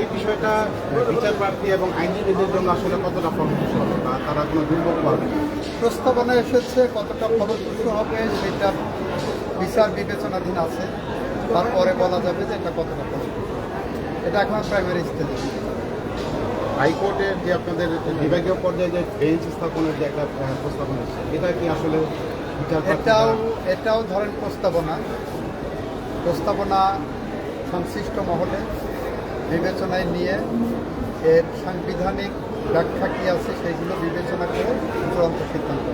এই বিষয়টা বিচার প্রার্থী এবং আইনজীবীদের জন্য আসলে কতটা ফলপ্রসূ হবে বা তারা কোনো দুর্ভোগ পাবে? প্রস্তাবনা এসেছে কতটা ফলপ্রসূ হবে সেটা বিচার বিবেচনাধীন আছে। তারপরে বলা যাবে যে এটা কতটা ফলপ্রসূ। এটা এখন প্রাইমারি স্টেজে হাইকোর্টের যে আপনাদের বিভাগীয় পর্যায়ে যে বেঞ্চ স্থাপনের যে একটা প্রস্তাবনা এটা কি আসলে এটাও এটাও ধরেন প্রস্তাবনা। প্রস্তাবনা সংশ্লিষ্ট মহলে বিবেচনায় নিয়ে এর সাংবিধানিক ব্যাখ্যা কী আছে সেইগুলো বিবেচনা করে চূড়ান্ত সিদ্ধান্ত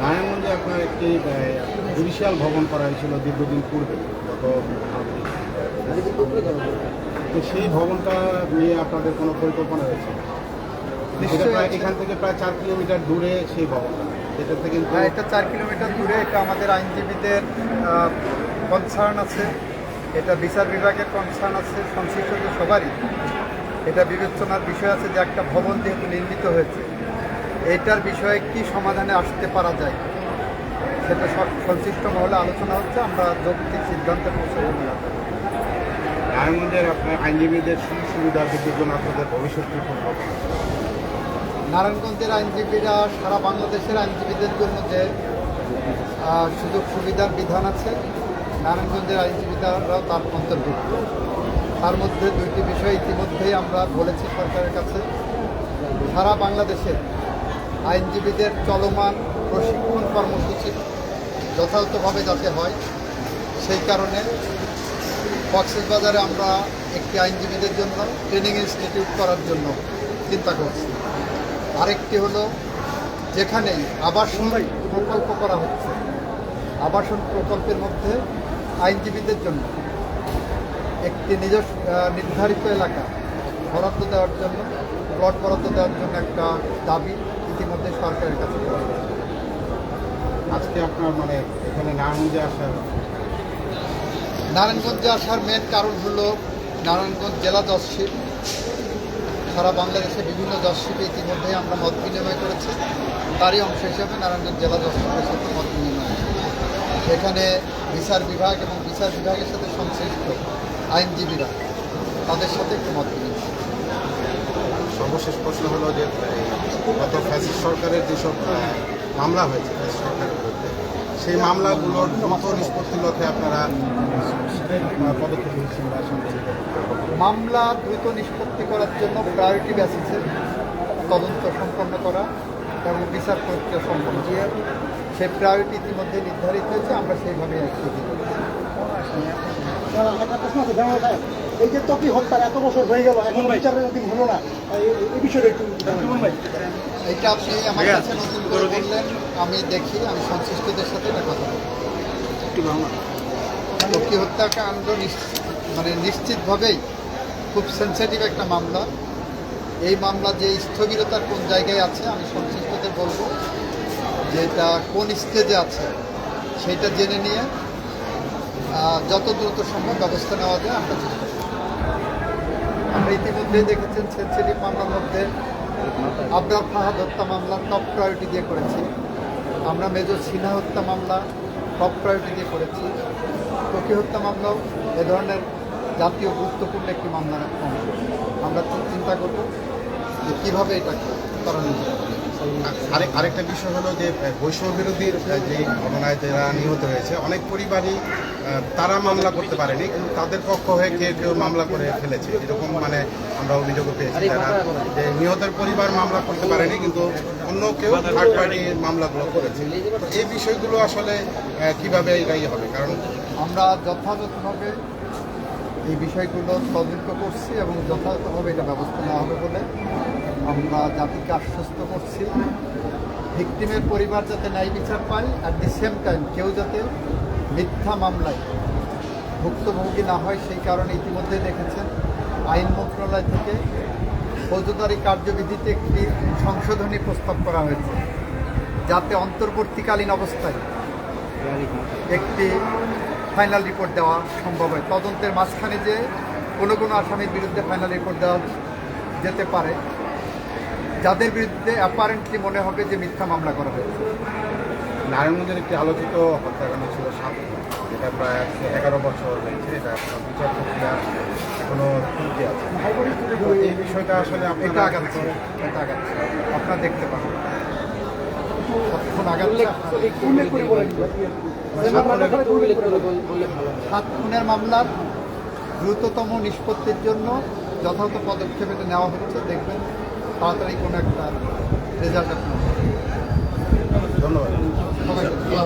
নারায়ণগঞ্জে আপনার একটি জুডিশিয়াল ভবন করা হয়েছিল দীর্ঘদিন পূর্বে গত তো সেই ভবনটা নিয়ে আপনাদের কোনো পরিকল্পনা সেটা এখান থেকে প্রায় চার কিলোমিটার দূরে সেই ভবনটা যেটাতে থেকে এটা চার কিলোমিটার দূরে এটা আমাদের আইনজীবীদের কনসার্ন আছে। এটা বিচার বিভাগের কনসার্ন আছে সংশ্লিষ্ট সবারই। এটা বিবেচনার বিষয় আছে যে একটা ভবন যেহেতু নির্মিত হয়েছে এটার বিষয়ে কি সমাধানে আসতে পারা যায়? সেটা সব- সংশ্লিষ্ট মহলে আলোচনা হচ্ছে আমরা যৌক্তিক সিদ্ধান্তে পৌঁছাবো না। নারায়ণগঞ্জের আপনার আইনজীবীদের সুযোগ সুবিধা জন্য আপনাদের ভবিষ্যৎ নারায়ণগঞ্জের আইনজীবীরা সারা বাংলাদেশের আইনজীবীদের জন্য যে সুযোগ সুবিধার বিধান আছে নারায়ণগঞ্জের আইনজীবীরাও তার অন্তর্ভুক্ত। তার মধ্যে দুইটি বিষয় ইতিমধ্যেই আমরা বলেছি সরকারের কাছে। সারা বাংলাদেশের আইনজীবীদের চলমান প্রশিক্ষণ কর্মসূচি যথাযথভাবে যাতে হয়, সেই কারণে বাজারে আমরা একটি আইনজীবীদের জন্য, ট্রেনিং ইনস্টিটিউট করার জন্য চিন্তা করছি। আরেকটি হলো, যেখানে আবাসন প্রকল্প করা হচ্ছে। আবাসন প্রকল্পের মধ্যে আইনজীবীদের জন্য একটি নিজস্ব নির্ধারিত এলাকা বরাদ্দ দেওয়ার জন্য প্লট বরাদ্দ দেওয়ার জন্য একটা দাবি ইতিমধ্যে সরকারের কাছে আজকে আপনার মানে এখানে নারায়ণগঞ্জে আসার নারায়ণগঞ্জে আসার মেন কারণ হলো নারায়ণগঞ্জ জেলা জজশিপ সারা বাংলাদেশে বিভিন্ন জজশিপে ইতিমধ্যেই আমরা মত বিনিময় করেছি। তারই অংশ হিসেবে নারায়ণগঞ্জ জেলা জজশিপের সাথে মত বিনিময় এখানে বিচার বিভাগ এবং বিচার বিভাগের সাথে সংশ্লিষ্ট আইনজীবীরা তাদের সাথে একটু মত বিনিময় সর্বশেষ প্রশ্ন হলো যে গত ফ্যাসিস্ট সরকারের যেসব মামলা হয়েছে ফ্যাসিস্ট সরকারের বিরুদ্ধে সেই মামলাগুলোর দ্রুত নিষ্পত্তির লক্ষ্যে আপনারা পদক্ষেপ নিচ্ছেন বা মামলা দ্রুত নিষ্পত্তি করার জন্য প্রায়োরিটি বেসিসে তদন্ত সম্পন্ন করা এবং বিচার প্রক্রিয়া সম্পন্ন সেই প্রায়োরিটি ইতিমধ্যে নির্ধারিত হয়েছে আমরা সেইভাবে এই যে তপি হত্যার এত বছর হয়ে গেল এখন বিচারের অধীন হলো না। এই- বিষয়টা একটু ভাই এটা আপনি আমার কাছে নতুন করে বললেন আমি দেখি আমি সংশ্লিষ্টদের সাথে এটা কথা হত্যাকাণ্ড নিশ্চিত মানে নিশ্চিতভাবেই খুব সেন্সিটিভ একটা মামলা। এই মামলা যে স্থবিরতার কোন জায়গায় আছে আমি সংশ্লিষ্টদের বলব। যে এটা কোন স্টেজে আছে, সেটা জেনে নিয়ে যত দ্রুত সম্ভব ব্যবস্থা নেওয়া যায়, আমরা চেষ্টা আমরা ইতিমধ্যেই দেখেছেন সেন্সিটিভ মামলার মধ্যে আবরার ফাহাদ হত্যা মামলা টপ প্রায়োরিটি দিয়ে করেছি। আমরা মেজর সিনহা হত্যা মামলা টপ প্রায়োরিটি দিয়ে করেছি। টকি হত্যা মামলাও এ ধরনের জাতীয় গুরুত্বপূর্ণ একটি মামলার অংশ আমরা চিন্তা করব যে কীভাবে এটা যায় আরেক আরেকটা বিষয় হলো যে বৈষম্য বিরোধীর যে ঘটনায় যারা নিহত হয়েছে অনেক পরিবারই তারা মামলা করতে পারেনি কিন্তু তাদের পক্ষ হয়ে কেউ কেউ মামলা করে ফেলেছে। এরকম মানে আমরা অভিযোগ পেয়েছি তারা যে নিহতের পরিবার মামলা করতে পারেনি কিন্তু অন্য কেউ থার্ড পার্টি মামলাগুলো করেছে। তো এই বিষয়গুলো আসলে কীভাবে এটাই হবে? কারণ আমরা যথাযথভাবে এই বিষয়গুলো তদন্ত করছি এবং যথাযথভাবে এটা ব্যবস্থা নেওয়া হবে বলে আমরা জাতিকে আশ্বস্ত করছি। ভিকটিমের পরিবার যাতে ন্যায় বিচার পায় অ্যাট দি সেম টাইম কেউ যাতে মিথ্যা মামলায় ভুক্তভোগী না হয়, সেই কারণে ইতিমধ্যে দেখেছেন আইন মন্ত্রণালয় থেকে ফৌজদারি কার্যবিধিতে একটি সংশোধনী প্রস্তাব করা হয়েছে, যাতে অন্তর্বর্তীকালীন অবস্থায় একটি ফাইনাল রিপোর্ট দেওয়া সম্ভব হয়। তদন্তের মাঝখানে যে কোনো কোনো আসামির বিরুদ্ধে ফাইনাল রিপোর্ট দেওয়া যেতে পারে। যাদের বিরুদ্ধে অ্যাপারেন্টলি মনে হবে যে মিথ্যা মামলা করা হয়েছে। নারায়ণগঞ্জের একটি আলোচিত হত্যাকাণ্ড ছিল সাত। যেটা প্রায় এগারো বছর হয়েছে। এটা বিচার প্রক্রিয়া কোনো ত্রুটি আছে। এই বিষয়টা আসলে আপনি আগাচ্ছে এটা আগাচ্ছে আপনারা দেখতে পাবেন আগাচ্ছে সাত খুনের মামলার দ্রুততম নিষ্পত্তির জন্য যথাযথ পদক্ষেপ এটা নেওয়া হচ্ছে দেখবেন তাড়াতাড়ি কোনো একটা রেজাল্ট আপনার ধন্যবাদ।